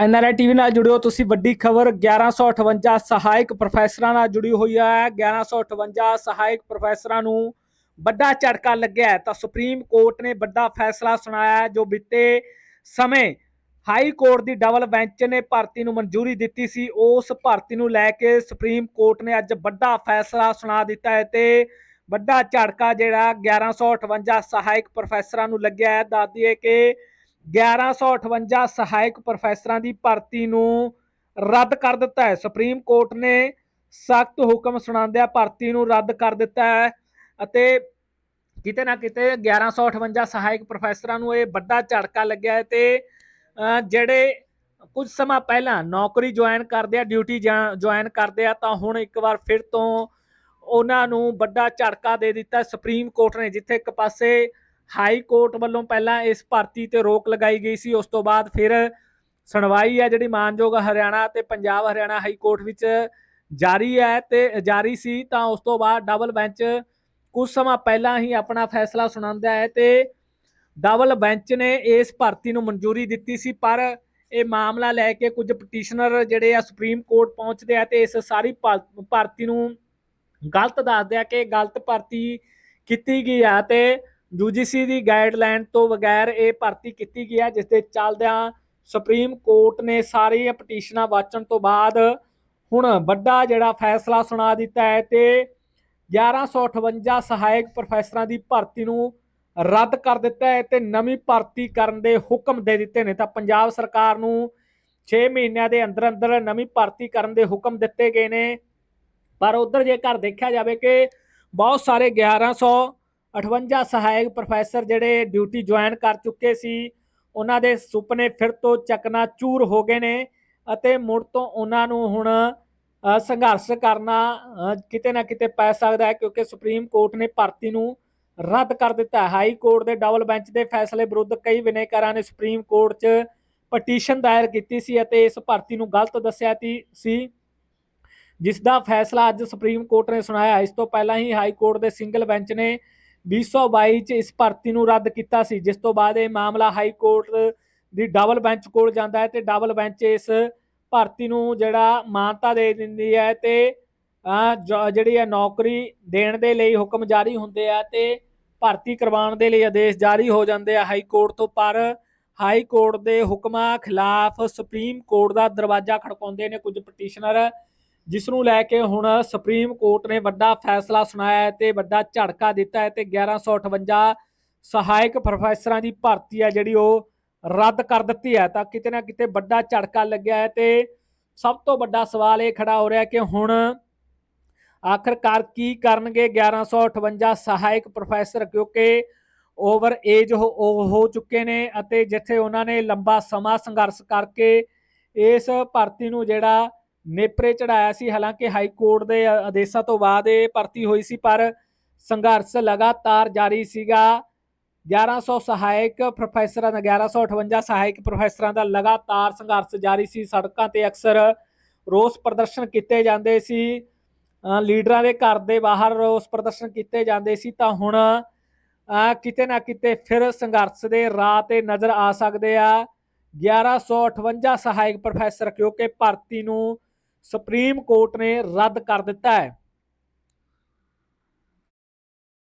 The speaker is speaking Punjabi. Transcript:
ਐਨਆਰਆਈ ਟੀਵੀ ਨਾਲ ਜੁੜਿਓ ਤੁਸੀਂ। ਵੱਡੀ ਖਬਰ 1158 ਸਹਾਇਕ ਪ੍ਰੋਫੈਸਰਾਂ ਨਾਲ ਜੁੜੀ ਹੋਈ ਹੈ। 1158 ਸਹਾਇਕ ਪ੍ਰੋਫੈਸਰਾਂ ਨੂੰ ਵੱਡਾ ਝਟਕਾ ਲੱਗਿਆ ਤਾਂ ਸੁਪਰੀਮ ਕੋਰਟ ਨੇ ਵੱਡਾ ਫੈਸਲਾ ਸੁਣਾਇਆ ਜੋ ਬੀਤੇ ਸਮੇਂ ਹਾਈ ਕੋਰਟ ਦੀ ਡਬਲ ਬੈਂਚ ਨੇ ਭਰਤੀ ਨੂੰ ਮਨਜ਼ੂਰੀ ਦਿੱਤੀ ਸੀ। ਉਸ ਭਰਤੀ ਨੂੰ ਲੈ ਕੇ ਸੁਪਰੀਮ ਕੋਰਟ ਨੇ ਅੱਜ ਵੱਡਾ ਫੈਸਲਾ ਸੁਣਾ ਦਿੱਤਾ ਹੈ ਤੇ ਵੱਡਾ ਝਟਕਾ ਜਿਹੜਾ 1158 ਸਹਾਇਕ ਪ੍ਰੋਫੈਸਰਾਂ ਨੂੰ ਲੱਗਿਆ ਹੈ। ਦੱਸ ਦਈਏ ਕਿ 1158 ਸਹਾਇਕ ਪ੍ਰੋਫੈਸਰਾਂ ਦੀ ਭਰਤੀ ਨੂੰ ਰੱਦ ਕਰ ਦਿੱਤਾ ਹੈ। ਸੁਪਰੀਮ ਕੋਰਟ ਨੇ ਸਖਤ ਹੁਕਮ ਸੁਣਾਉਂਦਿਆਂ ਭਰਤੀ ਨੂੰ ਰੱਦ ਕਰ ਦਿੱਤਾ ਹੈ ਅਤੇ ਕਿਤੇ ਨਾ ਕਿਤੇ 1158 ਸਹਾਇਕ ਪ੍ਰੋਫੈਸਰਾਂ ਨੂੰ ਇਹ ਵੱਡਾ ਝਟਕਾ ਲੱਗਿਆ ਹੈ ਤੇ ਜਿਹੜੇ ਕੁਝ ਸਮਾਂ ਪਹਿਲਾਂ ਨੌਕਰੀ ਜੁਆਇਨ ਕਰਦੇ ਆ, ਡਿਊਟੀ ਜੁਆਇਨ ਕਰਦੇ ਆ, ਤਾਂ ਹੁਣ ਇੱਕ ਵਾਰ ਫਿਰ ਤੋਂ ਉਹਨਾਂ ਨੂੰ ਵੱਡਾ ਝਟਕਾ ਦੇ ਦਿੱਤਾ ਸੁਪਰੀਮ ਕੋਰਟ ਨੇ ਜਿੱਥੇ ਇੱਕ ਪਾਸੇ ਹਾਈ ਕੋਰਟ ਵੱਲੋਂ ਪਹਿਲਾਂ ਇਸ ਭਰਤੀ ਤੇ ਰੋਕ ਲਗਾਈ ਗਈ ਸੀ, ਉਸ ਤੋਂ ਬਾਅਦ ਫਿਰ ਸੁਣਵਾਈ ਹੈ ਜਿਹੜੀ ਮਾਨਯੋਗ ਹਰਿਆਣਾ ਤੇ ਪੰਜਾਬ ਹਰਿਆਣਾ ਹਾਈ ਕੋਰਟ ਵਿੱਚ ਜਾਰੀ ਹੈ ਤੇ ਜਾਰੀ ਸੀ, ਤਾਂ ਉਸ ਤੋਂ ਬਾਅਦ ਡਬਲ ਬੈਂਚ ਕੁਝ ਸਮਾਂ ਪਹਿਲਾਂ ਹੀ ਆਪਣਾ ਫੈਸਲਾ ਸੁਣਾਉਂਦਾ ਹੈ ਤੇ ਡਬਲ ਬੈਂਚ ਨੇ ਇਸ ਭਰਤੀ ਨੂੰ ਮਨਜ਼ੂਰੀ ਦਿੱਤੀ ਸੀ, ਪਰ ਇਹ ਮਾਮਲਾ ਲੈ ਕੇ ਕੁਝ ਪਟੀਸ਼ਨਰ ਜਿਹੜੇ ਆ ਸੁਪਰੀਮ ਕੋਰਟ ਪਹੁੰਚਦੇ ਆ ਤੇ ਇਸ ਸਾਰੀ ਭਰ- ਭਰਤੀ ਨੂੰ ਗਲਤ ਦੱਸਦੇ ਆ ਕਿ ਗਲਤ ਭਰਤੀ ਕੀਤੀ ਗਈ ਆ ਤੇ ਯੂਜੀਸੀ ਦੀ ਗਾਈਡਲਾਈਨ ਤੋਂ ਬਗੈਰ ਇਹ ਭਰਤੀ ਕੀਤੀ ਗਈ ਹੈ ਜਿਸ ਦੇ ਚੱਲਦਿਆਂ ਸੁਪਰੀਮ ਕੋਰਟ ਨੇ ਸਾਰੀਆਂ ਪਟੀਸ਼ਨਾਂ ਵਾਚਣ ਤੋਂ ਬਾਅਦ ਹੁਣ ਵੱਡਾ ਜਿਹੜਾ ਫੈਸਲਾ ਸੁਣਾ ਦਿੱਤਾ ਹੈ ਤੇ 1158 ਸਹਾਇਕ ਪ੍ਰੋਫੈਸਰਾਂ ਦੀ ਭਰਤੀ ਨੂੰ ਰੱਦ ਕਰ ਦਿੱਤਾ ਹੈ ਤੇ ਨਵੀਂ ਭਰਤੀ ਕਰਨ ਦੇ ਹੁਕਮ ਦੇ ਦਿੱਤੇ ਨੇ। ਤਾਂ ਪੰਜਾਬ ਸਰਕਾਰ ਨੂੰ 6 ਮਹੀਨਿਆਂ ਦੇ ਅੰਦਰ ਅੰਦਰ ਨਵੀਂ ਭਰਤੀ ਕਰਨ ਦੇ ਹੁਕਮ ਦਿੱਤੇ ਗਏ ਨੇ। ਪਰ ਉਧਰ ਜੇਕਰ ਦੇਖਿਆ ਜਾਵੇ ਕਿ ਬਹੁਤ ਸਾਰੇ 1158 ਸਹਾਇਕ ਪ੍ਰੋਫੈਸਰ ਜਿਹੜੇ ਡਿਊਟੀ ਜੁਆਇਨ ਕਰ ਚੁੱਕੇ ਸੀ, ਉਹਨਾਂ ਦੇ ਸੁਪਨੇ ਫਿਰ ਤੋਂ ਚਕਨਾ ਚੂਰ ਹੋ ਗਏ ਨੇ ਅਤੇ ਮੁੜ ਤੋਂ ਉਹਨਾਂ ਨੂੰ ਹੁਣ ਸੰਘਰਸ਼ ਕਰਨਾ ਕਿਤੇ ਨਾ ਕਿਤੇ ਪੈ ਸਕਦਾ ਹੈ ਕਿਉਂਕਿ ਸੁਪਰੀਮ ਕੋਰਟ ਨੇ ਭਰਤੀ ਨੂੰ ਰੱਦ ਕਰ ਦਿੱਤਾ। ਹਾਈ ਕੋਰਟ ਦੇ ਡਬਲ ਬੈਂਚ ਦੇ ਫੈਸਲੇ ਵਿਰੁੱਧ ਕਈ ਵਿਨੇਕਾਰਾਂ ਨੇ ਸੁਪਰੀਮ ਕੋਰਟ 'ਚ ਪਟੀਸ਼ਨ ਦਾਇਰ ਕੀਤੀ ਸੀ ਅਤੇ ਇਸ ਭਰਤੀ ਨੂੰ ਗਲਤ ਦੱਸਿਆ ਤੀ, ਸੀ। ਜਿਸ ਦਾ ਫੈਸਲਾ ਅੱਜ ਸੁਪਰੀਮ ਕੋਰਟ ਨੇ ਸੁਣਾਇਆ। ਇਸ ਤੋਂ ਪਹਿਲਾਂ ਹੀ ਹਾਈ ਕੋਰਟ ਦੇ ਸਿੰਗਲ ਬੈਂਚ ਨੇ 2022 ਚ ਇਸ ਭਰਤੀ ਨੂੰ ਰੱਦ ਕੀਤਾ ਸੀ, ਜਿਸ ਤੋਂ ਬਾਅਦ ਇਹ ਮਾਮਲਾ ਹਾਈ ਕੋਰਟ ਦੀ ਡਬਲ ਬੈਂਚ ਕੋਲ ਜਾਂਦਾ ਹੈ ਤੇ ਡਬਲ ਬੈਂਚ ਇਸ ਭਰਤੀ ਨੂੰ ਜਿਹੜਾ ਮਾਨਤਾ ਦੇ ਦਿੰਦੀ ਹੈ ਤੇ ਜ- ਜਿਹੜੀ ਹੈ ਨੌਕਰੀ ਦੇਣ ਦੇ ਲਈ ਹੁਕਮ ਜਾਰੀ ਹੁੰਦੇ ਆ ਤੇ ਭਰਤੀ ਕਰਵਾਉਣ ਦੇ ਲਈ ਆਦੇਸ਼ ਜਾਰੀ ਹੋ ਜਾਂਦੇ ਆ ਹਾਈ ਕੋਰਟ ਤੋਂ, ਪਰ ਹਾਈ ਕੋਰਟ ਦੇ ਹੁਕਮਾਂ ਖਿਲਾਫ ਸੁਪਰੀਮ ਕੋਰਟ ਦਾ ਦਰਵਾਜ਼ਾ ਖੜਕਾਉਂਦੇ ਨੇ ਕੁਝ ਪਟੀਸ਼ਨਰ ਜਿਸ ਨੂੰ ਲੈ ਕੇ ਹੁਣ ਸੁਪਰੀਮ ਕੋਰਟ ਨੇ ਵੱਡਾ ਫੈਸਲਾ ਸੁਣਾਇਆ ਹੈ ਤੇ ਵੱਡਾ ਝਟਕਾ ਦਿੱਤਾ ਹੈ ਤੇ 1158 ਸਹਾਇਕ ਪ੍ਰੋਫੈਸਰਾਂ ਦੀ ਭਰਤੀ ਹੈ ਜਿਹੜੀ ਉਹ ਰੱਦ ਕਰ ਦਿੱਤੀ ਹੈ। ਤਾਂ ਕਿਤੇ ਨਾ ਕਿਤੇ ਵੱਡਾ ਝਟਕਾ ਲੱਗਿਆ ਹੈ ਤੇ ਸਭ ਤੋਂ ਵੱਡਾ ਸਵਾਲ ਇਹ ਖੜਾ ਹੋ ਰਿਹਾ ਕਿ ਹੁਣ ਆਖਰਕਾਰ ਕੀ ਕਰਨਗੇ 1158 ਸਹਾਇਕ ਪ੍ਰੋਫੈਸਰ ਕਿਉਂਕਿ ਓਵਰ ਏਜ ਹੋ ਉਹ ਹੋ ਚੁੱਕੇ ਨੇ ਅਤੇ ਜਿੱਥੇ ਉਹਨਾਂ ਨੇ ਲੰਬਾ ਸਮਾਂ ਸੰਘਰਸ਼ ਕਰਕੇ ਇਸ ਭਰਤੀ ਨੂੰ ਜਿਹੜਾ ਨੇਪਰੇ ਚੜਾਇਆ ਸੀ, ਹਾਲਾਂਕਿ ਹਾਈ ਕੋਰਟ ਦੇ ਆਦੇਸ਼ਾਂ ਤੋਂ ਬਾਅਦ ਇਹ ਭਰਤੀ ਹੋਈ ਸੀ, ਪਰ ਸੰਘਰਸ਼ ਲਗਾਤਾਰ ਜਾਰੀ ਸੀਗਾ। 1100 ਸਹਾਇਕ ਪ੍ਰੋਫੈਸਰਾਂ ਦਾ 1158 ਸਹਾਇਕ ਪ੍ਰੋਫੈਸਰਾਂ ਦਾ ਲਗਾਤਾਰ ਸੰਘਰਸ਼ ਜਾਰੀ ਸੀ। ਸੜਕਾਂ ਤੇ ਅਕਸਰ ਰੋਸ ਪ੍ਰਦਰਸ਼ਨ ਕੀਤੇ ਜਾਂਦੇ ਸੀ। ਲੀਡਰਾਂ ਦੇ ਘਰ ਦੇ ਬਾਹਰ ਰੋਸ ਪ੍ਰਦਰਸ਼ਨ ਕੀਤੇ ਜਾਂਦੇ ਸੀ, ਤਾਂ ਹੁਣ ਕਿਤੇ ਨਾ ਕਿਤੇ ਫਿਰ ਸੰਘਰਸ਼ ਦੇ ਰਾਹ ਤੇ ਨਜ਼ਰ ਆ ਸਕਦੇ ਆ। 1158 ਸਹਾਇਕ ਪ੍ਰੋਫੈਸਰ, ਕਿਉਂਕਿ ਭਰਤੀ ਨੂੰ ਸੁਪਰੀਮ ਕੋਰਟ ਨੇ ਰੱਦ ਕਰ ਦਿੱਤਾ ਹੈ।